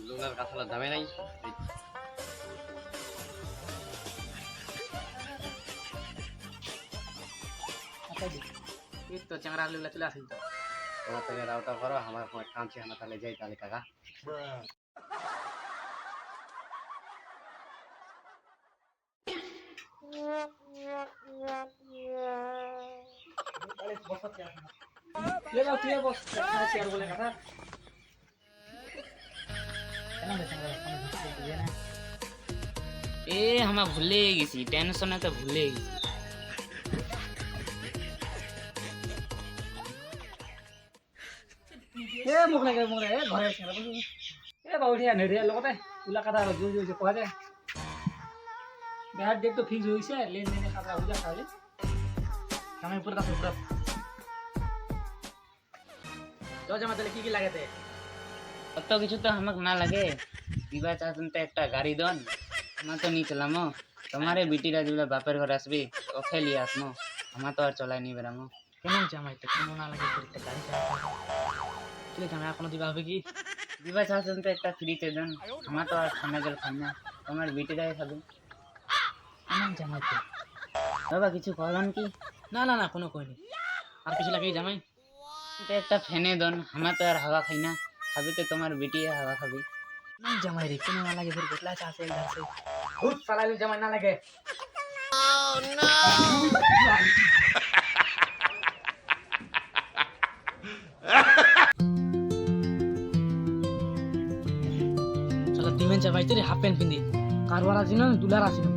লুঙ্গার কাঁচালার দামে নাই তো চ্যাংরা লুগলা চলে আসি তো তোমার তাহলে রাউটা করো আমার কোনো কাম ছিল না তাহলে যাই তাহলে কাকা এ আমরা ভুলে গেছি টেনশনে তো ভুলে গেছি। এ মুখ লাগে মুখ লাগে ঘরে এ বাউঠিয়া নেড়িয়া লগতে। ওলা কথা আৰু জোৰ জোৰছে কোৱা যায় বেহাৰ ডেটটো ফিক্স হৈছে লেনদেনে কাটা হৈ যায় কালি আমি পুৰা তাত পুরো তো জামা তাহলে কি কি লাগাতে অত কিছু তো আমাকে না লাগে। বিবাহ চাচ্ছেন তো একটা গাড়ি দন। আমার তো নিয়ে চলামো তোমারে বিটিরা যেগুলো বাপের ঘর আসবি ওকে লিয়ে আসমো। আমার তো আর চলাই নি বেড়ামো কেমন জামাই তো? কেমন না লাগে করতে গাড়ি তুই জামাই এখনও দিবা হবে কি? বিবাহ চাচ্ছেন তো একটা ফ্রিতে দেন। আমার তো আর ঠান্ডা জল খাই না। তোমার বিটিরাই খাবে। কেমন জামাই তো? বাবা কিছু করলেন কি? না না না কোনো কইনি আর কিছু লাগে জামাই? এটা একটা ফ্যানে দন আমার তো আর হাওয়া খাই না। খাবি তো তোমার বিটি হাওয়া খাবি। না জামাই রে কেন না লাগে বেটলা চা আছে আছে ভূত সালালি জামাই না লাগে। ও নো সালা দিমেন জামাই তোরে হাফ প্যান্ট পিন্দি কারবার আসিনা দুলার আসিনা